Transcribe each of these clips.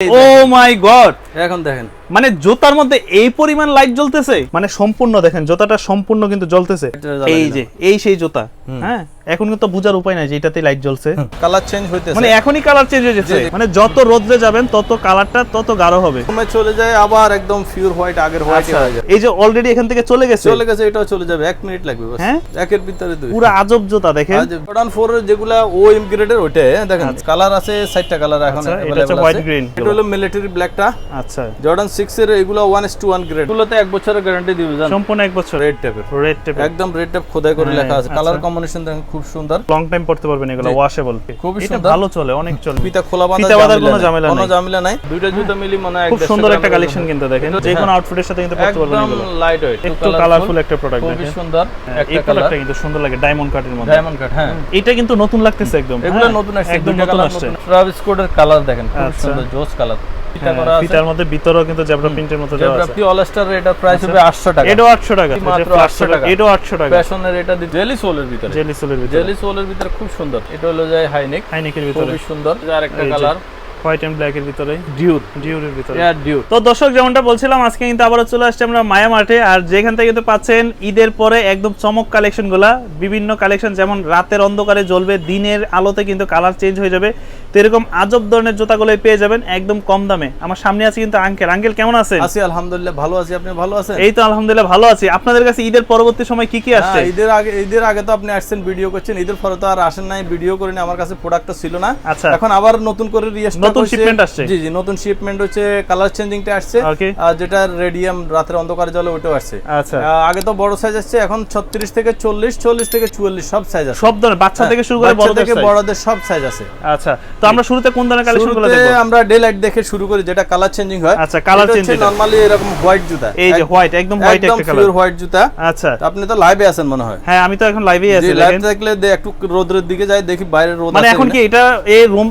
ও মাই god এখন দেখেন। মানে জুতার মধ্যে এই পরিমাণ লাইট জ্বলতেছে? মানে সম্পূর্ণ দেখেন জুতাটা সম্পূর্ণ কিন্তু জ্বলতেছে। এই যে এই সেই জুতা। হ্যাঁ এখন কিন্তু বোঝার উপায় নাই যে এটাতে লাইট জ্বলছে। কালার চেঞ্জ হইতেছে। মানে এখনই কালার চেঞ্জ হয়ে যাচ্ছে। মানে যত রোদ্রে যাবেন তত কালারটা তত গাঢ় হবে। সময় চলে যায় আবার একদম পিওর হোয়াইট আগের হোয়াইট আচ্ছা হয়ে যায়। এই যে অলরেডি এখান থেকে চলে গেছে? চলে গেছে এটাও চলে যাবে। এক মিনিট লাগবে বাস। হ্যাঁ? একের ভিতরে দুই। পুরো আজব জুতা দেখেন। জর্ডান 4 এর যেগুলা ও এম গ্রেডের ওইটা দেখেন। কালার আছে সাতটা কালার এখন আচ্ছা, এটা available হচ্ছে white আছে। এটা হলো মিলিটারি ব্ল্যাকটা আচ্ছা। জর্ডান 6 এর এগুলো 1:1 গ্রেড এগুলোতে এক বছরের গ্যারান্টি দিবে জান? সম্পূর্ণ এক বছর। রেড টেপের রেড টেপ একদম রেড টেপ খোদাই করে হ্যাঁ, লেখা আছে আচ্ছা। কালার কম্বিনেশন দেখেন খুব সুন্দর। লং টাইম পড়তে পারবেন এগুলো ওয়াশেবল এটা সুন্দর। ভালো চলে অনেক চলে। ফিতা খোলা বাঁধা ফিতা বাঁধার কোনো নাই। কোনো ঝামেলা নাই। দুইটা জুতো মিলি মনে হয় খুব সুন্দর একটা কালেকশন কিন্তু দেখেন। যে কোনো হ্যাঁ। আউটফিটের সাথে কিন্তু পড়তে পারবেন একদম লাইট ওয়েট একটু কালারফুল একটা প্রোডাক্ট দেখেন। সুন্দর হ্যাঁ, একটা কালারটা কিন্তু সুন্দর লাগে ডায়মন্ড কাটের মধ্যে। ডায়মন্ড কাট হ্যাঁ। এটা কিন্তু নতুন লাগতেছে একদম। এগুলো হ্যাঁ, নতুন আসছে একদম নতুন কালার আসছে। ট্রাভিস কোডের কালার দেখেন খুব আচ্ছা। সুন্দর জোস কালার ফিতা হ্যাঁ, করা আছে। ফিতার মধ্যে ভিতরেও কিন্তু জেব্রা প্রিন্টের মতো দেওয়া আছে। জেব্রা অল স্টার এটার প্রাইস হবে 800 টাকা। এটাও 800 টাকা মাত্র 800 টাকা। এটাও 800 টাকা। ফ্যাশনের এটা জেলি সোলের ভিতরে। জেলি সোলের ভিতরে। জেলি সোলের ভিতরে খুব সুন্দর। এটা হলো যায় হাইনিক হাইনিকের ভিতরে। খুবই সুন্দর। আর একটা কালার হোয়াইট এন্ড ব্ল্যাক এর ভিতরে। ডিউর ডিউরের ভিতরে। এয়ার ডিউ তো দর্শক যেমনটা বলছিলাম আজকে কিন্তু আবারও চলে আসছে আমরা মায়া মাঠে। আর যেখান থেকে কিন্তু পাচ্ছেন ঈদের পরে একদম চমক কালেকশনগুলা বিভিন্ন কালেকশন যেমন রাতের অন্ধকারে জ্বলবে দিনের আলোতে কিন্তু কালার চেঞ্জ হয়ে যাবে। তো এরকম আজব ধরনের জুতাগুলো পেয়ে যাবেন একদম কম দামে। আমার সামনে আছে কিন্তু আঙ্কেল। আঙ্কেল কেমন আছেন? আছি আলহামদুলিল্লাহ ভালো আছি। আপনি ভালো আছেন? এই তো আলহামদুলিল্লাহ ভালো আছি। আপনাদের কাছে ঈদের পরবর্তী সময় কি কি আসছে? ঈদের আগে ঈদের আগে তো আপনি আসছেন ভিডিও করছেন। ঈদের পরে তো আর আসেন নাই ভিডিও করেনি। আমার কাছে প্রোডাক্টটা ছিল না। আচ্ছা। এখন আবার নতুন করে রিস্টক নতুন shipment আসছে? জি জি নতুন শিপমেন্ট হচ্ছে কালার চেঞ্জিংটা আসছে। আর যেটা রেডিয়াম রাতের অন্ধকারে জলে ওটাও আসছে। আচ্ছা। আগে তো বড় সাইজ আসছে এখন 36 থেকে 40 40 থেকে 44 সব সাইজ আছে। সব ধরনের বাচ্চা থেকে শুরু করে হ্যাঁ, বড়দের থেকে বড়দের সব সাইজ আছে। আচ্ছা তো আমরা শুরুতে কোন ধরনের কালেকশনগুলো দেখব? আমরা ডে লাইট দেখে শুরু করি যেটা কালার চেঞ্জিং হয়। আচ্ছা, change এটা। নরমালি এরকম হোয়াইট জুতা। এই যে হোয়াইট একদম হোয়াইট একটা কালার হোয়াইট জুতা। আচ্ছা। আপনি তো লাইভে আছেন মনে হয়। হ্যাঁ আমি তো এখন লাইভেই আছি লাইভ দেখলে একটু রোদ্রের দিকে যাই দেখি বাইরে রোদ মানে এখন কি এটা এই রুম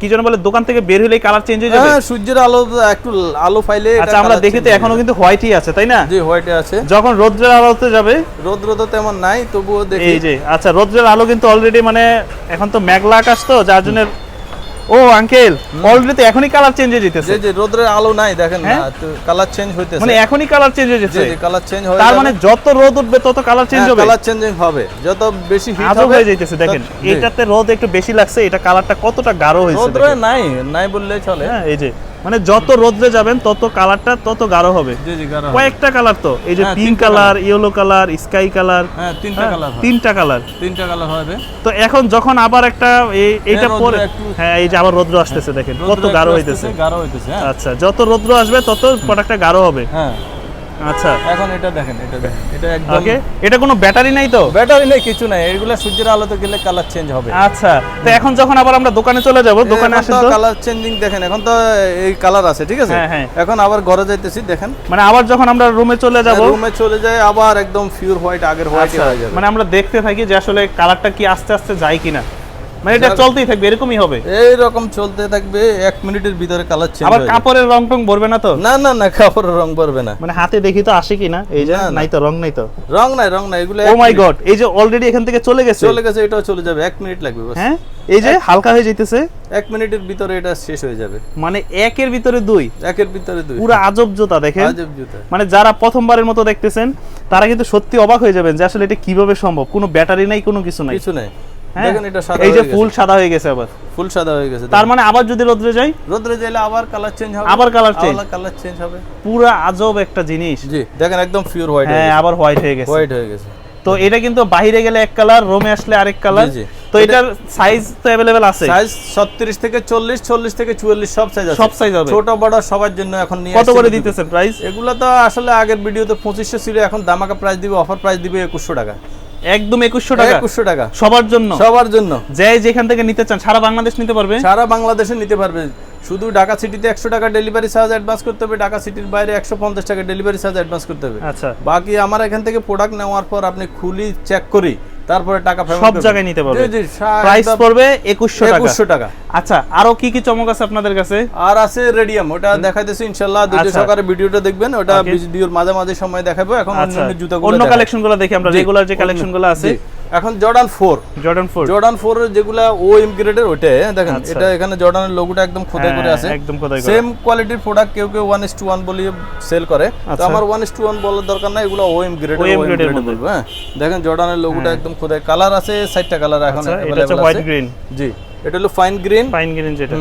কি যেন বলে দোকান থেকে বের হলে কালার চেঞ্জ হয়ে যাবে? হ্যাঁ সূর্যের আলো একটু আলো ফাইলে আচ্ছা আমরা দেখি তো এখনও কিন্তু হোয়াইটই আছে তাই না। জি হোয়াইটে আছে। যখন রোদ্রের আলোতে যাবে? রোদ্র তো তেমন নাই তবুও দেখি। এই যে আচ্ছা রোদ্রের আলো কিন্তু অলরেডি মানে এখন তো মেঘলা আকাশ তো যার জন্য ও আঙ্কেল অলরেডি তো এখনই কালার চেঞ্জ হয়ে যেতেছে। যে জি রোদ্রের আলো নাই দেখেন না হ্যাঁ? কালার চেঞ্জ হইতেছে। মানে এখনই কালার চেঞ্জ হয়ে জি জি কালার চেঞ্জ হয়ে তার মানে যত রোদ উঠবে তত কালার চেঞ্জ হবে। কালার চেঞ্জিং হবে। যত বেশি হিট হবে হয়ে যাইতেছে দেখেন এটাতে রোদ একটু বেশি লাগছে এটা কালারটা কতটা গাঢ় হয়েছে রোদ নাই নাই বললেই চলে। হ্যাঁ এই যে মানে যত রোদ্রে যাবেন তত কালারটা তত গাঢ় হবে। কয়েকটা কালার তো এই যে হ্যাঁ, pink colour yellow colour sky colour হ্যাঁ তিনটা কালার তিনটা কালার। তিনটা কালার হবে। তো এখন যখন আবার একটা এইটা পরে হ্যাঁ এই যে আবার রোদ্র আসতেছে দেখেন কত গাঢ় হইতেছে। গাঢ় হইতেছে হ্যাঁ। আচ্ছা যত রোদ্র আসবে তত প্রোডাক্টটা গাঢ় হবে। হ্যাঁ। আচ্ছা। এখন এটা দেখেন এটা দেখেন। এটা একদম ওকে এটা কোনো ব্যাটারি নাই তো? ব্যাটারি নেই কিছু নাই। এগুলা সূর্যের আলোতে গেলে কালার চেঞ্জ হবে। আচ্ছা তো এখন যখন আবার আমরা দোকানে চলে যাব দোকানে আসেন তো কালার চেঞ্জিং দেখেন এখন তো এই কালার আছে ঠিক আছে? হ্যাঁ, হ্যাঁ। এখন আবার ঘরে যাইতেছি দেখেন। মানে আবার যখন আমরা রুমে চলে যাব রুমে চলে যায় আবার একদম পিওর হোয়াইট আগের হোয়াইট আচ্ছা হয়ে যাবে। মানে আমরা দেখতে থাকি যে আসলে কালারটা কি আস্তে আস্তে যায় কিনা। মানে এটা চলতেই থাকবে এরকমই হবে। এই রকম চলতে থাকবে এক মিনিটের ভিতরে কালার চেঞ্জ আবার কাপড়ের রং টং ভরবে না তো? না না না কাপড়ের রং পড়বে না। মানে হাতে দেখি তো আসে কিনা? এই যে না, না। নাই তো রং নাই তো। রং নাই রং নাই এগুলো ও মাই গড এই যে অলরেডি এখান থেকে চলে গেছে? চলে গেছে এটাও চলে যাবে এক মিনিট লাগবে বাস। হ্যাঁ? এই যে হালকা হয়ে যাইতেছে। এক মিনিটের ভিতরে এটা শেষ হয়ে যাবে। মানে একের ভিতরে দুই। একের ভিতরে দুই। পুরো আজব জুতা দেখেন। আজব জুতা। মানে যারা প্রথমবারের মতো দেখতেছেন তারা কিন্তু সত্যি অবাক হয়ে যাবেন যে আসলে এটা কীভাবে সম্ভব? কোনো ব্যাটারি নাই কোনো কিছু নাই। কিছু নাই? দেখেন এটা সাদা এই যে ফুল সাদা হয়ে গেছে আবার। ফুল সাদা হয়ে গেছে তার মানে আবার যদি রোদ্রে যাই? রোদ্রে যাইলে আবার কালার চেঞ্জ হবে। আবার colour change? কালার চেঞ্জ হবে। পুরো আজব একটা জিনিস। জি দেখেন একদম পিওর হোয়াইট হ্যাঁ আবার হোয়াইট হয়ে গেছে। হোয়াইট হয়ে গেছে। তো এটা কিন্তু বাইরে গেলে এক কালার রোমে আসলে আরেক কালার। তো এটার সাইজ তো অ্যাভেলেবেল আছে। সাইজ 36 থেকে 40 40 থেকে 44 সব সাইজ আছে। সব size হবে। ছোট বড় সবার জন্য এখন নিয়ে কত করে দিতেছেন প্রাইস এগুলো তো আসলে আগের ভিডিওতে 2500 ছিল এখন দামাকা প্রাইস দিবে অফার প্রাইস দিবে 2100 টাকা। একদম একুশশো টাকা। একুশশো টাকা। সবার জন্য। সবার জন্য। যে যেখান থেকে নিতে চান সারা বাংলাদেশ নিতে পারবে? সারা বাংলাদেশে নিতে পারবে। শুধু ঢাকা সিটিতে একশো টাকা ডেলিভারি চার্জ অ্যাডভান্স করতে হবে ঢাকা সিটির বাইরে একশো পঞ্চাশ টাকা ডেলিভারি চার্জ অ্যাডভান্স করতে হবে। আচ্ছা। বাকি আমার এখান থেকে প্রোডাক্ট নেওয়ার পর আপনি খুলি চেক করি। তারপরে টাকা সব জায়গায় নিতে পারবে। প্রাইস পড়বে টাকা। 2100 টাকা। আচ্ছা আরও কি কি চমক আছে আপনাদের কাছে? আর আছে রেডিয়াম ওটা দেখাইতেছি ইনশাআল্লাহ দুটো আচ্ছা। সকালে ভিডিওটা দেখবেন ওটা ভিডিওর মাঝে মাঝে সময় দেখাবো এখন আচ্ছা। অন্যান্য জুতাগুলো অন্যগুলো দেখি আমরা রেগুলার যে অন্য- আছে। এখন Jordan four Jordan four Jordan four যেগুলা ও এম গ্রেডের ওইটা হ্যাঁ, দেখেন আচ্ছা। এটা এখানে জর্ডানের লোগোটা একদম খোদাই করে আছে। একদম খোদাই সেম কোয়ালিটির প্রোডাক্ট কেউ কেউ ওয়ান ইস টু ওয়ান বলে সেল করে। তো। আমার ওয়ান ইস টু ওয়ান বলার দরকার নাই এগুলো ওএম গ্রেডের OEM ওএম grade এর গ্রেডের হ্যাঁ। দেখেন জর্ডানের লোগোটা একদম খোদাই কালার আছে চারটা কালার এখন আচ্ছা, এটা হোয়াইট গ্রিন জি এটা হলো ফাইন গ্রিন ফাইন গ্রিন যেটা।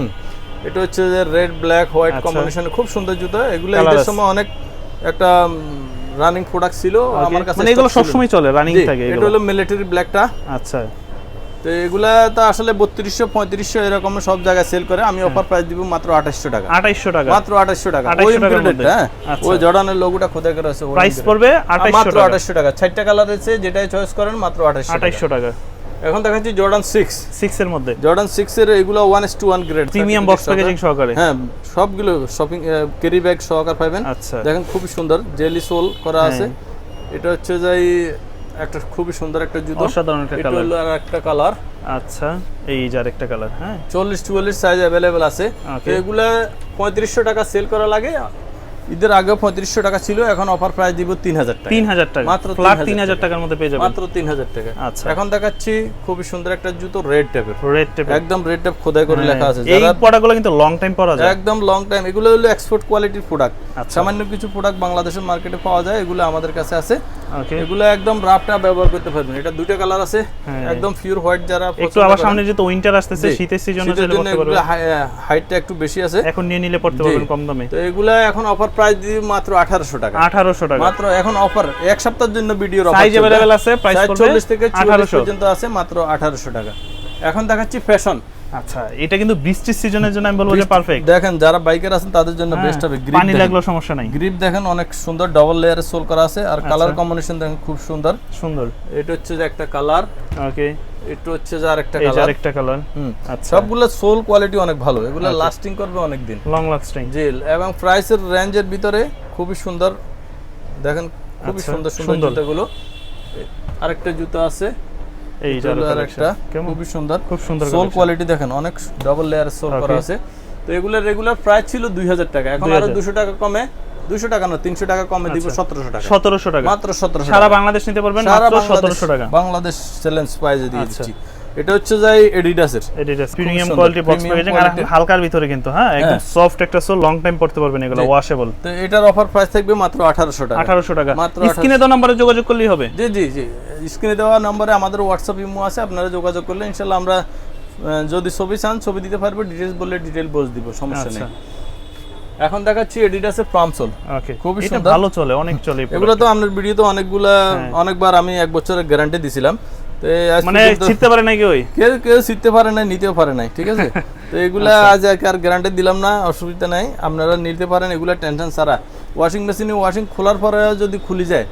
এটা হচ্ছে যে রেড ব্ল্যাক হোয়াইট। কম্বিনেশন খুব সুন্দর জুতো। এগুলো ঈদের সময় অনেক একটা রানিং প্রোডাক্ট ছিল। আমার কাছে মানে এগুলো সব সময় সবসময় চলে রানিং থাকে এটা হলো মিলিটারি ব্ল্যাকটা আচ্ছা। তো এগুলা তো আসলে বত্রিশশো পঁয়ত্রিশশো এরকম সব জায়গায় সেল করে। আমি অফার প্রাইস দিব মাত্র আঠাশশো টাকা। আঠাইশশো টাকা। মাত্র আঠাশশো টাকা। ওই মধ্যে। হ্যাঁ? আচ্ছা। ওই জর্ডানের লোগোটা খোদাই করা আছে প্রাইস পড়বে মাত্র আঠাশশো টাকা। চারটা কালার আছে যেটাই চয়েস করেন মাত্র আঠাশশো টাকা। আঠাইশশো টাকা। এখন দেখাচ্ছি জর্ডান সিক্স সিক্স এর মধ্যে। জর্ডান সিক্স এর এগুলো one is to one grade premium box packaging সহকারে। হ্যাঁ সবগুলো শপিং ক্যারি ব্যাগ সহকার পাবেন আচ্ছা। দেখেন খুবই সুন্দর। জেলি সোল করা আছে। হ্যাঁ। এটা হচ্ছে যাই একটা খুবই সুন্দর একটা জুতো। অসাধারণ একটা এটা কালার হলো আর একটা কালার আচ্ছা এই যে আরেকটা কালার হ্যাঁ। চল্লিশ চুয়াল্লিশ সাইজ अवेलेबल আছে। এগুলা পঁয়ত্রিশশো টাকা সেল করা লাগে। ঈদের আগে পঁয়ত্রিশশো টাকা ছিল এখন অফার প্রাইস দিব তিন হাজার টাকা। তিন হাজার টাকা। মাত্র ফ্ল্যাট তিন হাজার টাকার মধ্যে পেয়ে যাবেন। মাত্র তিন হাজার টাকা। আচ্ছা। এখন দেখাচ্ছি খুবই সুন্দর একটা জুতো রেড টাইপের রেড টেপ একদম রেড টাইপ খোদাই করে লেখা আছে। হ্যাঁ, এই প্রোডাক্টগুলো কিন্তু লং টাইম পরা যায়। একদম লং টাইম এগুলো হলো এক্সপোর্ট কোয়ালিটির প্রোডাক্ট। সামান্য কিছু প্রোডাক্ট বাংলাদেশের মার্কেটে পাওয়া যায় এগুলো আমাদের কাছে আছে। এগুলো একদম রাফটা ব্যবহার করতে পারবেন। এটা দুটো কালার আছে। হ্যাঁ। একদম পিওর হোয়াইট যারা একটু আবার। সামনে যেহেতু উইন্টার আসতেছে শীতের সিজনে পারবেন। হাইটটা একটু বেশি আছে। এখন নিয়ে নিলে পড়তে পারবেন কম দামে। তো এগুলা এখন অফার প্রাইস দিই মাত্র আঠারোশো টাকা। আঠারোশো টাকা। মাত্র এখন অফার এক সপ্তাহের জন্য ভিডিওর সাইজ অ্যাভেলেবেল আছে প্রাইস পড়বে চল্লিশ থেকে চল্লিশ আঠারোশো। পর্যন্ত আছে মাত্র আঠারোশো টাকা। এখন দেখাচ্ছি ফ্যাশন আচ্ছা এটা কিন্তু বৃষ্টির সিজনের জন্য আমি বলব যে পারফেক্ট দেখেন যারা বাইকার আছেন তাদের জন্য বেস্ট হবে গ্রিপ পানি লাগল সমস্যা নাই। গ্রিপ দেখেন অনেক সুন্দর ডবল লেয়ারের সোল করা আছে। আর আচ্ছা। কালার কম্বিনেশন দেখেন খুব সুন্দর। সুন্দর। এটা হচ্ছে যে একটা কালার ওকে এটা হচ্ছে যে আরেকটা কালার আরেকটা কালার হুম। আচ্ছা। সবগুলো সোল কোয়ালিটি অনেক ভালো। এগুলো লাস্টিং করবে অনেক দিন লং লাস্টিং জি এবং প্রাইসের রেঞ্জের ভিতরে খুবই সুন্দর। দেখেন খুবই আচ্ছা, সুন্দর সুন্দর সুন্দর। জুতাগুলো। আরেকটা জুতো আছে। এই কেমন? খুবই সুন্দর। খুব সুন্দর সোল কোয়ালিটি দেখেন অনেক ডাবল লেয়ার সোল করা আছে। তো এগুলোর রেগুলার প্রাইস ছিল দুই হাজার টাকা। এখন আরও 2000 দুশো টাকা কমে দুশো টাকা না তিনশো টাকা কমে দিব আচ্ছা। সতেরোশো টাকা। সতেরোশো টাকা। মাত্র সতেরোশো সারা বাংলাদেশ নিতে পারবেন সারা সতেরোশো টাকা। বাংলাদেশ চ্যালেঞ্জ প্রাইজে দিয়ে আচ্ছা। দিচ্ছি। এটা হচ্ছে যাই এডিডাসের Adidas premium quality box packaging আর হালকার ভিতরে কিন্তু হ্যাঁ একদম হ্যাঁ। সফট একটা সোল লং টাইম পড়তে পারবেন এগুলো ওয়াশেবল তো এটার অফার প্রাইস থাকবে মাত্র আঠারোশো টাকা। আঠারোশো টাকা। মাত্র স্ক্রিনে তো নাম্বারে যোগাযোগ করলেই হবে। জি জি জি। স্ক্রিনে দেওয়া নম্বরে আমাদের হোয়াটসঅ্যাপ ইমো আছে আপনারা যোগাযোগ করলে ইনশাল্লাহ আমরা যদি ছবি চান ছবি দিতে পারব ডিটেলস বললে ডিটেল বস দিব সমস্যা নেই। আচ্ছা। এখন দেখাচ্ছি এডিডাসের প্রামসোল ওকে খুবই সুন্দর। ভালো চলে অনেক চলে এগুলো তো আপনার ভিডিও তো অনেকগুলা হ্যাঁ। অনেকবার আমি এক বছরের গ্যারান্টি দিছিলাম। মানে ছিটতে পারে নাকি ওই? কেউ কেউ শিখতে পারে নাই নিতেও পারে নাই ঠিক আছে? তো এগুলা আচ্ছা। আজ আর- আর গ্যারান্টি দিলাম না অসুবিধা নাই। আপনারা নিতে পারেন এগুলা টেনশন ছাড়া। ওয়াশিং মেশিনে ওয়াশিং খোলার পরে যদি খুলি যায়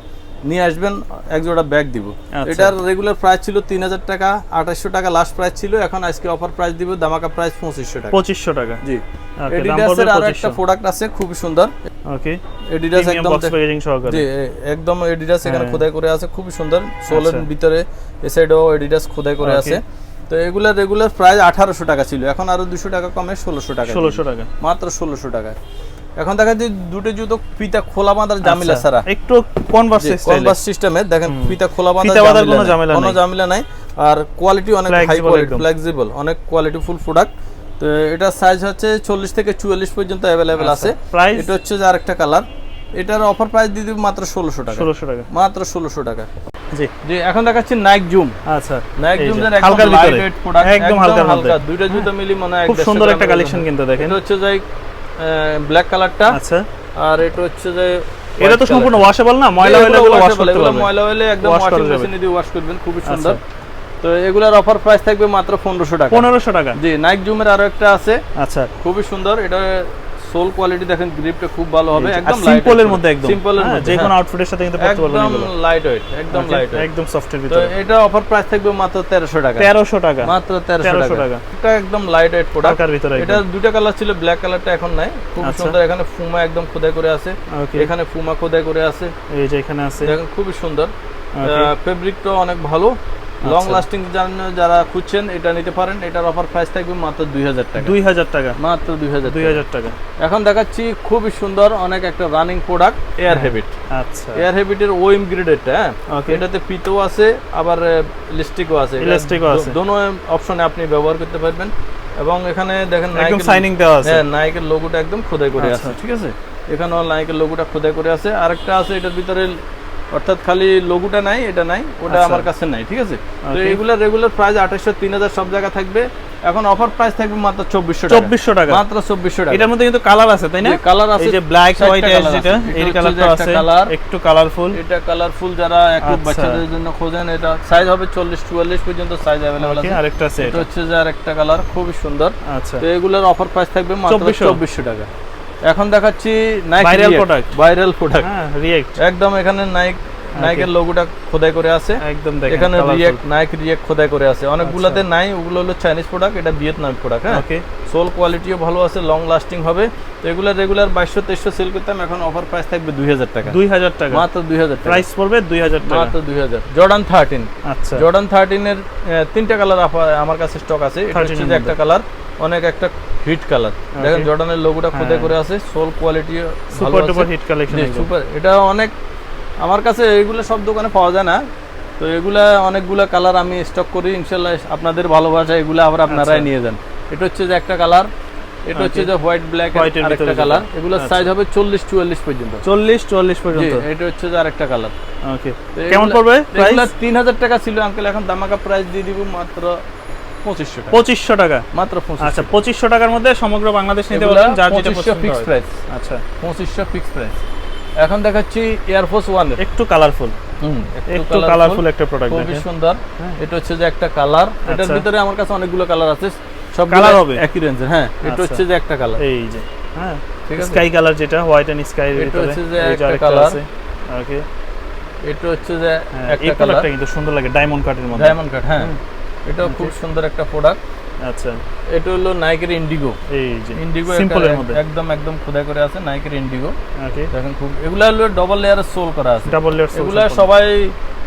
নিয়ে আসবেন এক জোড়া ব্যাগ দিব। আচ্ছা। এটার রেগুলার প্রাইস ছিল তিন হাজার টাকা আঠাশশো টাকা লাস্ট প্রাইস ছিল এখন আজকে অফার প্রাইস দিব দামাকা প্রাইস পঁচিশশো টাকা। পঁচিশশো টাকা? জি। পড়বে এডিডাসের আরও একটা প্রোডাক্ট আছে খুবই সুন্দর। ওকে এডিডাস একদম বক্স প্যাকেজিং সহকারে। জি একদম এডিডাস এখানে হ্যাঁ। খোদাই করে আছে খুবই সুন্দর। সোলের আচ্ছা। ভিতরে এ সাইডেও এডিডাস খোদাই করে আছে। তো এগুলা রেগুলার প্রাইস আঠারোশো টাকা ছিল এখন আরও দুশো টাকা কমে ষোলোশো টাকা ষোলোশো টাকা। মাত্র ষোলোশো টাকা এখন দেখা যায় দুটো জুতো ফিতা খোলা বাঁধার জামিলা আচ্ছা, ছাড়া একটু কনভার্স কনভার্স সিস্টেমে দেখেন ফিতা খোলা বাঁধার ফিতা জামিলা কোনো কোনো নাই। আর কোয়ালিটি অনেক হাই কোয়ালিটি ফ্লেক্সিবল অনেক কোয়ালিটি ফুল প্রোডাক্ট তো এটা সাইজ হচ্ছে চল্লিশ থেকে চুয়াল্লিশ পর্যন্ত অ্যাভেলেবেল আছে। প্রাইস এটা হচ্ছে যে আরেকটা কালার এটার অফার প্রাইস দিয়ে দিব মাত্র ষোলোশো টাকা। ষোলোশো টাকা। মাত্র ষোলোশো টাকা। জি। জি এখন দেখাচ্ছি নাইক জুম আচ্ছা। নাইক জুম যে, একদম লাইট প্রোডাক্ট একদম হালকার মধ্যে। দুইটা জুতো মিলি মনে হয় খুব সুন্দর একটা কালেকশন কিন্তু দেখেন। এটা হচ্ছে যে ব্ল্যাক কালারটা আচ্ছা। আর এটা হচ্ছে যে এটা তো সম্পূর্ণ ওয়াশেবল না? ময়লা হলে এগুলো ওয়াশ করতে পারবেন ময়লা হলে একদম ওয়াশিং। মেশিনে দিয়ে ওয়াশ করবেন খুবই সুন্দর। আচ্ছা। তো এগুলার অফার প্রাইস থাকবে মাত্র পনেরোশো টাকা। পনেরোশো টাকা। জি নাইক জুমের আরও একটা আছে। আচ্ছা। খুবই সুন্দর। এটা সোল কোয়ালিটি দেখেন গ্রিপটা খুব ভালো হবে একদম সিম্পলের মধ্যে একদম। সিম্পলের হ্যাঁ, মধ্যে যে কোনো। আউটফিটের সাথে কিন্তু পড়তে পারবেন একদম লাইট ওয়েট একদম লাইট একদম সফটের তো ভিতরে। এটা অফার প্রাইস থাকবে মাত্র তেরোশো টাকা। তেরোশো টাকা। মাত্র 1300 টাকা। এটা একদম লাইট ওয়েট প্রোডাক্ট হালকার ভিতরে এটা দুটো কালার ছিল ব্ল্যাক কালারটা এখন নাই। খুব আচ্ছা। সুন্দর এখানে ফুমা একদম খোদাই করে আছে। এখানে ফুমা খোদাই করে আছে। এই যে এখানে আছে। দেখেন খুবই সুন্দর. ফেব্রিকটা অনেক ভালো। লং। লাস্টিং জন্য যারা খুঁজছেন এটা নিতে পারেন। এটার অফার প্রাইস থাকবে মাত্র দুই হাজার টাকা। দুই হাজার টাকা। মাত্র দুই হাজার দুই হাজার টাকা। এখন দেখাচ্ছি খুবই সুন্দর অনেক একটা রানিং প্রোডাক্ট এয়ার হেবিট আচ্ছা। এয়ার হেবিটের ওএম গ্রেডেরটা হ্যাঁ? এটাতে পিতো আছে আবার লিস্টিকও আছে। এটা ও আছে। দোনো অপশনে আপনি ব্যবহার করতে পারবেন। এবং এখানে দেখেন একদম নাইকের- সাইনিং দেওয়া আছে। হ্যাঁ নাইকের লোগোটা একদম খোদাই করে আচ্ছা। আছে। ঠিক আছে। এখানেও নাইকের লোগোটা খোদাই করে আছে। আরেকটা আছে এটার ভিতরে অর্থাৎ খালি লোগোটা নাই এটা নাই ওটা আচ্ছা। আমার কাছে নাই ঠিক আছে? তো. এগুলা রেগুলার প্রাইস আঠাশশো তিন হাজার সব জায়গা থাকবে। এখন অফার প্রাইস থাকবে মাত্র চব্বিশশো চব্বিশশো টাকা। মাত্র চব্বিশশো টাকা। এটার মধ্যে কিন্তু কালার আছে তাই না? কালার আছে এই যে ব্ল্যাক হোয়াইট যেটা এই কালারটা আছে colour, একটু কালারফুল এটা কালারফুল যারা একটু আচ্ছা। বাচ্চাদের জন্য খোঁজেন এটা সাইজ হবে চল্লিশ চুয়াল্লিশ পর্যন্ত সাইজ অ্যাভেলেবল আছে। আরেকটা আছে এটা হচ্ছে যে আর একটা কালার খুবই সুন্দর। আচ্ছা। তো এগুলোর অফার প্রাইস থাকবে মাত্র 2400 চব্বিশশো টাকা। এখন দেখাচ্ছি Nike viral product viral product হ্যাঁ রিয়েক্ট একদম এখানে নাইক নাইকের লোগোটা খোদাই করে আছে। একদম দেখেন এখানে রিয়েক্ট নাইক রিয়েক্ট খোদাই করে আছে। অনেকগুলোতে নাই ওগুলো হলো চাইনিজ প্রোডাক্ট এটা ভিয়েতনাম প্রোডাক্ট হ্যাঁ? ওকে সোল কোয়ালিটিও ভালো আছে লং লাস্টিং হবে। তো এগুলো রেগুলার বাইশশো তেইশশো সেল করতাম এখন অফার প্রাইস থাকবে দুই হাজার টাকা। দুই হাজার টাকা। মাত্র দুই হাজার প্রাইস পড়বে দুই হাজার টাকা। মাত্র দুই হাজার। জর্ডান থার্টিন আচ্ছা। জর্ডান থার্টিনের তিনটা কালার আমার কাছে স্টক আছে। এটা 13 হচ্ছে এর যে একটা কালার অনেক একটা হিট কালার দেখেন জর্ডানের লোগোটা খোদাই হ্যাঁ। করে আছে sole quality super duper hit collection super এটা অনেক আমার কাছে এগুলো সব দোকানে পাওয়া যায় না। তো এগুলা অনেকগুলো কালার আমি স্টক করি ইনশাল্লাহ আপনাদের ভালোবাসা এগুলো আবার আপনারাই আচ্ছা। নিয়ে যান। এটা হচ্ছে যে একটা কালার এটা হচ্ছে যে হোয়াইট ব্ল্যাক আরেকটা কালার। এগুলোর আচ্ছা। সাইজ হবে চল্লিশ চুয়াল্লিশ পর্যন্ত। চল্লিশ চুয়াল্লিশ জি, পর্যন্ত। এটা হচ্ছে যে আরেকটা কালার। ওকে কেমন পড়বে প্রাইস তিন হাজার টাকা ছিল আঙ্কেল এখন দামাকা প্রাইস দিয়ে দিব মাত্র পঁচিশশো টাকা। পঁচিশশো টাকা? মাত্র পঁচিশশো আচ্ছা টাকার মধ্যে সমগ্র বাংলাদেশ নিতে পারবেন যার যেটা পছন্দ ফিক্স প্রাইস আচ্ছা। পঁচিশশো ফিক্স প্রাইস এখন দেখাচ্ছি এয়ারফোর্স ওয়ান একটু কালারফুল একটু কালারফুল একটা প্রোডাক্ট খুবই সুন্দর। এটা হচ্ছে যে একটা কালার এটার আচ্ছা। ভিতরে আমার কাছে অনেকগুলো কালার আছে। সব Colour হবে? একই রেঞ্জের হ্যাঁ। এটা আচ্ছা। হচ্ছে যে একটা কালার এই যে। হ্যাঁ। ঠিক আছে। স্কাই কালার যেটা হোয়াইট এন্ড স্কাই এটা হচ্ছে যে একটা। আছে। ওকে এটা হচ্ছে যে হ্যাঁ, একটা কালার কালারটা কিন্তু সুন্দর লাগে ডায়মন্ড কাটের মধ্যে। ডায়মন্ড কাট হ্যাঁ। এটাও খুব সুন্দর একটা প্রোডাক্ট আচ্ছা। এটা হলো নাইকের ইন্ডিগো এই যে ইন্ডিগো সিম্পলের মধ্যে। একদম একদম খোদাই করে আছে নাইকের ইন্ডিগো ওকে দেখেন খুব এগুলা হলো ডবল লেয়ারের সোল করা আছে। ডাবল লেয়ার এগুলা সবাই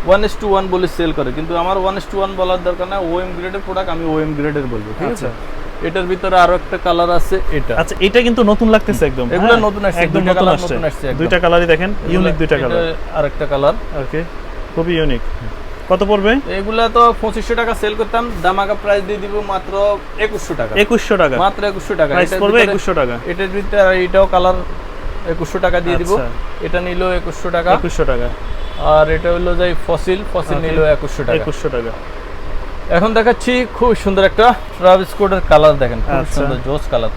ওয়ান এস টু ওয়ান বলে সেল করে। কিন্তু আমার ওয়ান এস টু ওয়ান বলার দরকার না ওএম গ্রেডের প্রোডাক্ট আমি ওএম গ্রেডের বলব ঠিক আছে? আচ্ছা। এটার ভিতরে আরও একটা কালার আছে এটা। আচ্ছা এটা কিন্তু নতুন লাগতেছে একদম। এগুলা হ্যাঁ? নতুন আসছে, একদম নতুন আসছে। দুইটা কালারই দেখেন ইউনিক দুইটা কালার আরেকটা কালার ওকে খুবই ইউনিক কত পড়বে? এগুলা তো পঁচিশশো টাকা সেল করতাম দামাকা প্রাইস দিয়ে দিব মাত্র একুশশো টাকা। একুশশো টাকা। মাত্র একুশশো টাকা। প্রাইস পড়বে একুশশো টাকা। এটার ভিতরে এটাও কালার একুশশো টাকা দিয়ে দিব। আচ্ছা। এটা নিল একুশশো টাকা। একুশশো টাকা। আর এটা হলো যে ফসিল ফসিল. নিল একুশশো টাকা। একুশশো টাকা। এখন দেখাচ্ছি খুব সুন্দর একটা ট্রাভিস কোডের কালার দেখেন খুব আচ্ছা। সুন্দর জোস কালার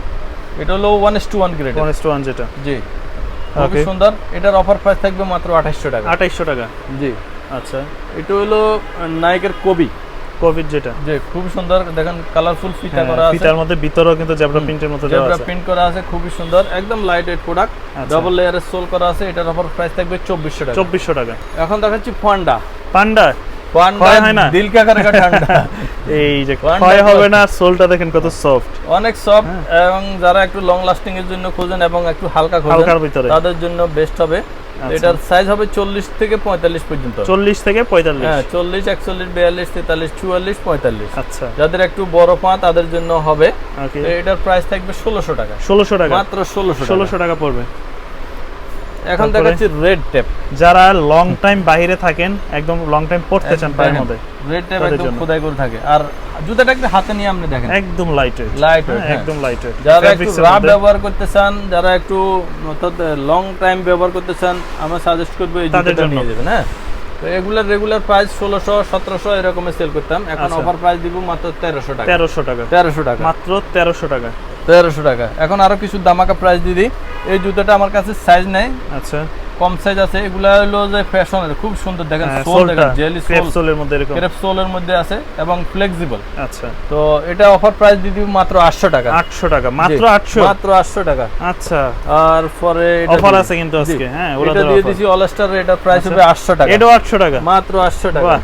এটা হলো one is to one grade one two one যেটা। জি। Okay. সুন্দর। এটার অফার প্রাইস থাকবে মাত্র আঠাশশো টাকা। আঠাইশশো টাকা। জি। আচ্ছা এটা হলো নায়কের কবি কোভিড যেটা। যে খুব সুন্দর দেখেন কালারফুল ফিতা হ্যাঁ, করা আছে। ফিতার মধ্যে ভিতরেও কিন্তু জেব্রা প্রিন্টের মতো দেওয়া জেব্রা প্রিন্ট করা আছে খুবই সুন্দর একদম লাইট ওয়েট প্রোডাক্ট। ডাবল লেয়ারের সোল করা আছে এটার অফার প্রাইস থাকবে চব্বিশশো টাকা। চব্বিশশো টাকা। এখন দেখাচ্ছি পান্ডা। পান্ডা? ক্ষয় হয় না? দিল কা করেগা ঠান্ডা। এই যে ক্ষয় হবে না সোলটা দেখেন কত সফট অনেক সফট এবং যারা একটু লং লাস্টিং এর জন্য খোঁজেন এবং একটু হালকা খোঁজেন তাদের জন্য বেস্ট হবে। এটার সাইজ হবে চল্লিশ থেকে পঁয়তাল্লিশ পর্যন্ত। চল্লিশ থেকে পঁয়তাল্লিশ। হ্যাঁ চল্লিশ একচল্লিশ বিয়াল্লিশ তেতাল্লিশ চুয়াল্লিশ পঁয়তাল্লিশ। আচ্ছা। যাদের একটু বড় পা তাদের জন্য হবে। এটার প্রাইস থাকবে ষোলোশো টাকা। ষোলোশো টাকা। মাত্র ষোলোশো ষোলোশো টাকা পড়বে। এখন দেখাচ্ছি রেড টেপ যারা লং টাইম বাইরে থাকেন একদম লং টাইম পড়তে চান পায়ের মধ্যে রেড টেপ একদম খোদাই করে থাকে। আর জুতাটা একটু হাতে নিয়ে আপনি দেখেন। একদম লাইট ওয়েট লাইট একদম লাইট যারা একটু রাফ ব্যবহার করতে চান যারা একটু অর্থাৎ লং টাইম ব্যবহার করতে চান আমরা সাজেস্ট করব এই জুতাটা জুতোটা নিয়ে যাবেন হ্যাঁ। তো এগুলার রেগুলার প্রাইস ষোলোশো সতেরোশো এরকম সেল করতাম। এখন আচ্ছা। অফার প্রাইস দিব মাত্র তেরোশো টাকা। তেরোশো টাকা। তেরোশো টাকা। মাত্র তেরোশো টাকা। তেরোশো টাকা। এখন আরও কিছু দামাকা প্রাইস দিদি। এই জুতোটা আমার কাছে সাইজ নেই। আচ্ছা। কম সাইজ আছে। এগুলা হলো যে ফ্যাশনের খুব সুন্দর দেখেন হ্যাঁ, সোল দেখেন জেলি সোল। সোলের মধ্যে এরকম। ক্রেপ সোলের মধ্যে আছে এবং ফ্লেক্সিবল আচ্ছা। তো এটা অফার প্রাইস দিয়ে দিব মাত্র আটশো টাকা। আটশো টাকা মাত্র জি, আটশো? মাত্র আটশো টাকা। আচ্ছা। আর পরে এটা অফার আছে কিন্তু আজকে হ্যাঁ এটা ওরা দিয়ে দিছি অলস্টার এটার প্রাইস আচ্ছা। হবে আটশো টাকা। এটাও আটশো টাকা? মাত্র আটশো টাকা। বাহ।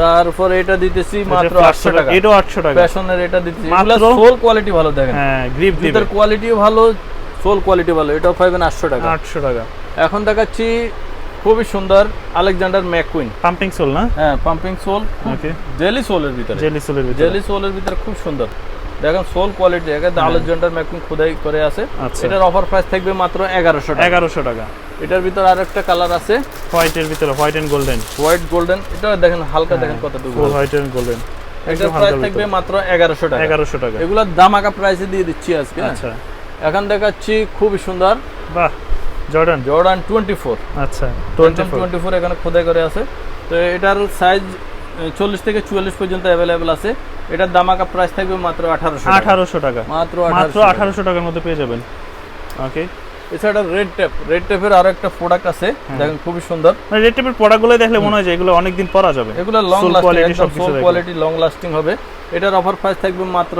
তারপরে এটা দিতেছি মাত্র আটশো টাকা। এটাও আটশো টাকা। ফ্যাশনের এটা দিতেছি? এগুলা সোল কোয়ালিটি ভালো দেখেন। হ্যাঁ গ্রিপ দিবে। জুতার কোয়ালিটিও ভালো সোল কোয়ালিটি ভালো। এটাও পাইবেন আটশো টাকা। আটশো টাকা। এখন দেখাচ্ছি খুবই সুন্দর আলেকজান্ডার ম্যাকুইন পাম্পিং সোল না? হ্যাঁ পাম্পিং সোল। ওকে জেলি সোলের ভিতরে। জেলি সোলের ভিতরে। জেলি সোলের ভিতরে খুব সুন্দর। দেখেন সোল কোয়ালিটি এখানে আলেকজান্ডার ম্যাকুইন খোদাই করে আছে। আচ্ছা। এটার অফার প্রাইস থাকবে মাত্র এগারোশো টাকা। এগারোশো টাকা। এটার ভিতরে আরেকটা কালার আছে। হোয়াইটের ভিতরে white and golden white golden এটা দেখেন হালকা দেখেন কতটুকু হোয়াইট এন্ড গোল্ডেন এটার প্রাইস থাকবে মাত্র এগারোশো টাকা। এগারোশো টাকা। এগুলোর দাম আঁকা প্রাইসে দিয়ে দিচ্ছি আজকে। হ্যাঁ। আচ্ছা। এখন দেখাচ্ছি খুবই সুন্দর। বাহ। জর্ডান? জর্ডান টোয়েন্টি ফোর আচ্ছা টোয়েন্টি ফোর এখানে খোদাই করে আছে। তো এটার সাইজ চল্লিশ থেকে চুয়াল্লিশ পর্যন্ত অ্যাভেলেবেল আছে। এটার দাম আঁকা প্রাইস থাকবে মাত্র আঠারোশো আঠারোশো টাকা। মাত্র মাত্র আঠারোশো টাকার মধ্যে পেয়ে যাবেন। ওকে এছাড়া রেড টেপ রেড টেপের আরও একটা প্রোডাক্ট আছে। হ্যাঁ। দেখেন খুবই সুন্দর। মানে রেড টেপের প্রোডাক্টগুলো দেখলে মনে হয় যে এগুলো অনেকদিন পরা যাবে এগুলো long lasting. Quality long lasting হবে। এটার অফার প্রাইস থাকবে মাত্র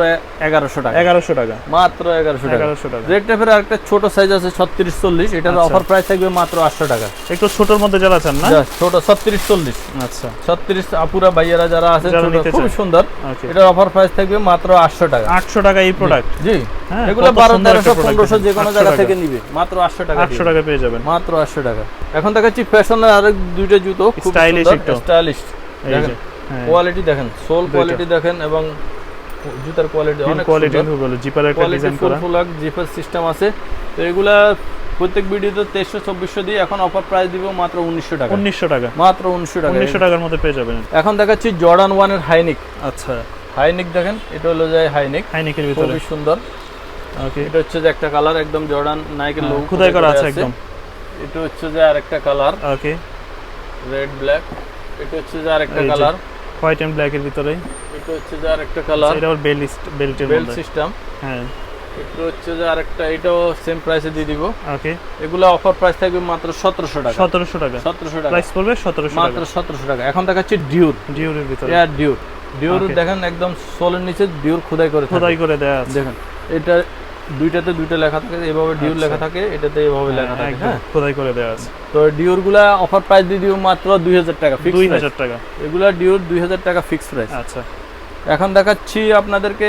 এগারোশো টাকা। এগারোশো টাকা। মাত্র এগারোশো টাকা। এগারোশো টাকা। রেড টেপের আরেকটা ছোট সাইজ আছে ছত্রিশ চল্লিশ। এটার আচ্ছা। অফার প্রাইস থাকবে মাত্র আটশো টাকা। একটু ছোটর মধ্যে যারা চান না? ছোট ছত্রিশ চল্লিশ। আচ্ছা। ছত্রিশ আপুরা ভাইয়ারা যারা আছে চায়। সুন্দর। এটার অফার প্রাইস থাকবে মাত্র আটশো টাকা। আটশো টাকা এই প্রোডাক্ট জি। হ্যাঁ, এগুলো বারো তেরোশো পনেরোশো যে কোনো জায়গা থেকে নিবে। মাত্র আটশো টাকা আটশো টাকা পেয়ে যাবেন। মাত্র আটশো টাকা। এখন দেখাচ্ছি ফ্যাশনের আরেক দুইটা জুতো খুব স্টাইলিশ হ্যাঁ কোয়ালিটি দেখেন সোল কোয়ালিটি দেখেন এবং জুতার কোয়ালিটি অনেক কোয়ালিটি সুন্দর। হলো জিপারের একটা ডিজাইন করা। ফুল জিপের সিস্টেম আছে। তো এগুলা প্রত্যেক ভিডিওতে তেইশশো চব্বিশশো দিয়ে এখন অফার প্রাইস দিব মাত্র উনিশশো টাকা। উনিশশো টাকা। মাত্র উনিশশো টাকা। উনিশশো টাকার মধ্যে পেয়ে যাবেন। এখন দেখাচ্ছি জর্ডান ওয়ানের হাইনিক আচ্ছা। হাইনিক দেখেন এটা হলো যায় হাইনিক হাইনিকের ভিতরে খুবই সুন্দর। ওকে এটা হচ্ছে যে একটা কালার একদম জর্ডান নাইকের হ্যাঁ, খোদাই করা আছে একদম। এটা হচ্ছে যে আরেকটা কালার ওকে রেড ব্ল্যাক এটা হচ্ছে যে আরেকটা কালার হোয়াইট এন্ড ব্ল্যাক এর ভিতরে। এটা হচ্ছে যে আরেকটা কালার এটা আবার বেল্ট বেল্টের বেল্ট মধ্যে। সিস্টেম হ্যাঁ। এটা হচ্ছে যে আরেকটা এটাও সেম প্রাইসে দিয়ে দিব। ওকে এগুলো অফার প্রাইস থাকবে মাত্র সতেরোশো টাকা। সতেরোশো টাকা। সতেরোশো টাকা। প্রাইস পড়বে সতেরোশো মাত্র টাকা। সতেরোশো টাকা। এখন দেখাচ্ছি ডিউর ডিউরের ভিতরে। এয়ার ডিউর ডিউর দেখেন একদম সোলের নিচে ডিউর খোদাই করে খোদাই করে দেয়া আছে। দেখেন এটা দুইটাতে দুইটা লেখা থাকে এভাবে ডিউর আচ্ছা। লেখা থাকে এটাতে এভাবে লেখা হ্যাঁ, থাকে হ্যাঁ? খোদাই করে দেয়া আছে। তো ডিউরগুলা অফার প্রাইস দিয়ে দিব মাত্র দুই হাজার টাকা দুই ফিক্স হাজার টাকা। এগুলা ডিউর দুই হাজার টাকা ফিক্স প্রাইস আচ্ছা। এখন দেখাচ্ছি আপনাদেরকে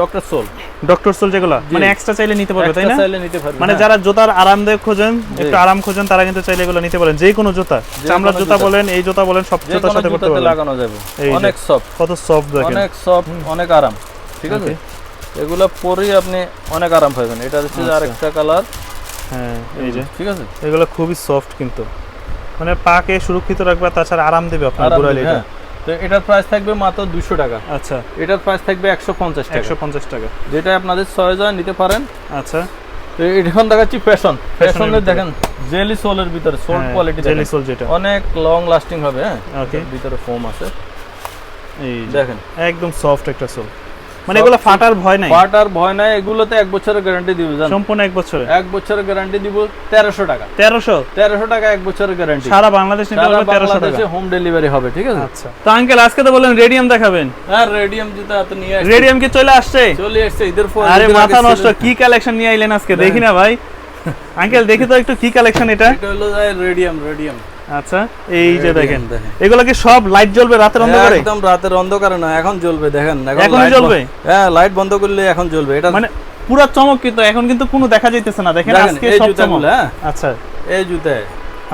ডক্টর সোল ডক্টর সোল যেগুলো মানে এক্সট্রা চাইলে নিতে পারবে তাই না? চাইলে নিতে পারবে মানে হ্যাঁ। যারা জুতার আরামদায়ক খোঁজেন একটু আরাম খোঁজেন তারা কিন্তু চাইলে এগুলো নিতে পারেন। যে কোনো জুতা চামড়ার জুতা। বলেন এই জুতা বলেন সব জুতার সাথে করতে পারবেন। লাগানো যাবে। অনেক সফট কত সফট দেখেন। অনেক সফট অনেক আরাম ঠিক আছে? এগুলো পরেই আপনি অনেক আরাম পাবেন এটা হচ্ছে আচ্ছা। আরেকটা কালার হ্যাঁ এই যে। ঠিক আছে? এগুলো খুবই সফট কিন্তু। মানে পাকে সুরক্ষিত রাখবে তাছাড়া আরাম দেবে আপনার আরাম এটা। হ্যাঁ। তো এটার প্রাইস থাকবে মাত্র দুশো টাকা। আচ্ছা। এটার প্রাইস থাকবে একশো পঞ্চাশ টাকা। একশো পঞ্চাশ টাকা। যেটা আপনাদের ছয় হাজার নিতে পারেন। আচ্ছা। তো এখন দেখাচ্ছি ফ্যাশন ফ্যাশনের দেখেন জেলি সোলের ভিতরে সোল কোয়ালিটি জেলি সোল যেটা। অনেক লং লাস্টিং হবে হ্যাঁ। ওকে ভিতরে ফোম আছে। এই দেখেন। একদম সফট একটা সোল মানে এগুলো ফাটার ভয় নাই। আর ভয় নাই এগুলোতে এক বছরের গ্যারান্টি দিব জান সম্পূর্ণ এক বছরে এক বছরের গ্যারান্টি দিব তেরোশো টাকা। তেরোশো? তেরোশো টাকা এক বছরের গ্যারান্টি সারা বাংলাদেশ নিতে পারবে তেরোশো টাকা। বাংলাদেশে হোম ডেলিভারি হবে ঠিক আছে? আচ্ছা। তো আঙ্কেল আজকে তো বললেন রেডিয়াম দেখাবেন। হ্যাঁ রেডিয়াম জুতা তো নিয়ে আসছি। রেডিয়াম কি চলে আসছে? চলে আসছে ঈদের পর আরে মাথা নষ্ট কি কালেকশন নিয়ে আইলেন আজকে? দেখি না ভাই। আঙ্কেল দেখি তো একটু কি কালেকশন এটা। এটা হলো রেডিয়াম রেডিয়াম আচ্ছা এই যে দেখেন। এগুলো কি সব লাইট জ্বলবে রাতের অন্ধকারে? একদম রাতের অন্ধকারে না এখন জ্বলবে দেখেন। light জ্বলবে? হ্যাঁ লাইট বন্ধ করলে এখন জ্বলবে। এটা মানে পুরো চমক কিন্তু এখন কিন্তু কোনো দেখা যাইতেছে না। দেখেন আজকে এই সব চমক। হ্যাঁ। আচ্ছা। এই জুতা।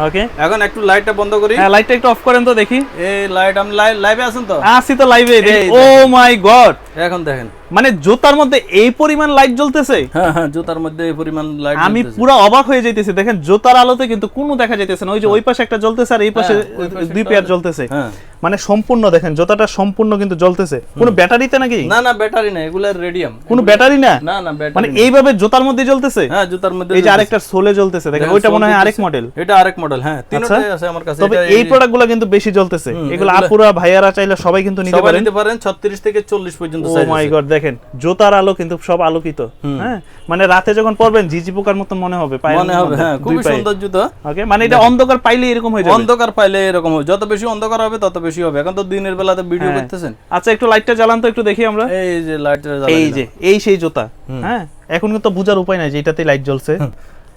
ওকে এখন একটু লাইটটা বন্ধ করি। হ্যাঁ লাইটটা একটু অফ করেন তো দেখি। এই লাইট আমি লাইভে আছেন তো? আসি তো লাইভে ও মাই গড এখন দেখেন। মানে জুতার মধ্যে এই পরিমাণ লাইট জ্বলতেছে? হ্যাঁ হ্যাঁ জুতার মধ্যে এই পরিমাণ লাইট আমি পুরো অবাক হয়ে যাইতেছি। দেখেন জুতার আলোতে কিন্তু কোনো দেখা যাইতেছে না। ওই যে ওই পাশে একটা জ্বলতেছে আর এই পাশে হ্যাঁ, পাশে দুই পেয়ার জ্বলতেছে। হ্যাঁ। মানে সম্পূর্ণ দেখেন জুতাটা সম্পূর্ণ কিন্তু জ্বলতেছে। কোনো ব্যাটারিতে নাকি? না না ব্যাটারি না এগুলা রেডিয়াম কোনো ব্যাটারি না? না না ব্যাটারি মানে এইভাবে জুতার মধ্যে জ্বলতেছে? হ্যাঁ জুতার মধ্যে এই যে আরেকটা সোলে জ্বলতেছে। দেখেন ওইটা মনে হয় আরেক মডেল এটা আরেক মডেল হ্যাঁ তিনটাই আছে আমার কাছে। তবে এই প্রোডাক্টগুলো কিন্তু বেশি জ্বলতেছে। এগুলো আপুরা ভাইয়ারা চাইলে সবাই কিন্তু নিতে পারেন। নিতে পারেন 36 থেকে 40 পর্যন্ত ও মাই গড দেখেন জুতার আলো কিন্তু সব আলোকিত হ্যাঁ? মানে রাতে যখন পরবেন পোকার মতন মনে হবে মনে হবে হ্যাঁ সুন্দর জুতো। ওকে মানে এটা অন্ধকার পাইলে এরকম হয়ে যাবে। অন্ধকার পাইলে এরকম হবে। যত বেশি অন্ধকার হবে তত বেশি হবে। এখন তো দিনের বেলাতে ভিডিও হ্যাঁ। করতেছেন। আচ্ছা একটু লাইটটা জ্বালান তো একটু দেখি আমরা। এই যে লাইটের এই যে এই সেই জুতা হ্যাঁ? এখন কিন্তু বোঝার উপায় নাই যে এটাতেই লাইট জ্বলছে।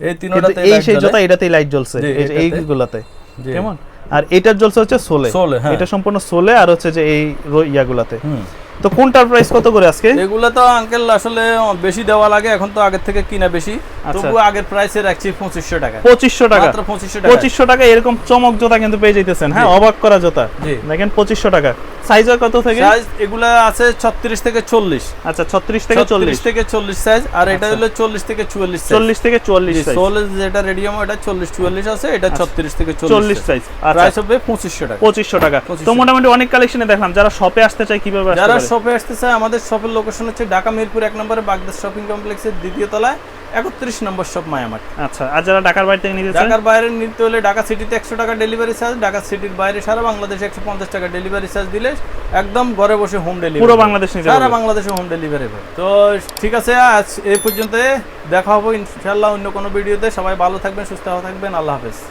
এই তিনটাতে এই সেই জুতা এটাতেই লাইট জ্বলছে। এইগুলাতে। কেমন? আর এটার জ্বলছে হচ্ছে সোলে। সোলে, হ্যাঁ। এটা সম্পূর্ণ সোলে আর হচ্ছে যে এই ইয়াগুলাতে। হুম। তো কোনটার প্রাইস কত করে আজকে? এগুলো তো আঙ্কেল আসলে বেশি দেওয়া লাগে এখন তো আগের থেকে কিনা বেশি। আচ্ছা। তবু আগের প্রাইসে রাখছি পঁচিশশো টাকা। পঁচিশশো টাকা। মাত্র পঁচিশশো টাকা। পঁচিশশো টাকা এরকম চমক জোতা কিন্তু পেয়ে যাইতেছেন হ্যাঁ? অবাক করা জোতা। দেখেন পঁচিশশো টাকা। সাইজ কত থেকে? সাইজ এগুলা আছে ছত্রিশ থেকে চল্লিশ। আচ্ছা ছত্রিশ থেকে চল্লিশ চল্লিশ। থেকে চল্লিশ সাইজ আর এটা আচ্ছা। হলো চল্লিশ থেকে চুয়াল্লিশ চল্লিশ থেকে চুয়াল্লিশ size। সোল যেটা রেডিয়াম এটা চল্লিশ চুয়াল্লিশ আছে এটা আচ্ছা। ছত্রিশ থেকে চল্লিশ চল্লিশ সাইজ প্রাইস হবে পঁচিশশো টাকা। পঁচিশশো টাকা। তো মোটামুটি অনেক কালেকশনে দেখলাম যারা শপে আসতে চায় কীভাবে আসতে যারা? শপে আসতে চায় আমাদের শপের লোকেশন হচ্ছে ঢাকা মিরপুর এক নম্বরে বাগদাস শপিং কমপ্লেক্সের দ্বিতীয় তলায় একত্রিশ নম্বর শপ মায়ামার আচ্ছা আর যারা ঢাকার বাইরে থেকে নিতে ঢাকার বাইরে নিতে হলে ঢাকা সিটিতে একশো টাকা ডেলিভারি চার্জ ঢাকা সিটির বাইরে সারা বাংলাদেশে একশো পঞ্চাশ টাকা ডেলিভারি চার্জ দিলে একদম ঘরে বসে হোম ডেলিভারি পুরো বাংলাদেশ সারা বাংলাদেশে হোম ডেলিভারি হবে। তো ঠিক আছে আজ এই পর্যন্ত দেখা হব ইনশাল্লাহ অন্য কোনো ভিডিওতে। সবাই ভালো থাকবেন সুস্থ থাকবেন। আল্লাহ হাফেজ।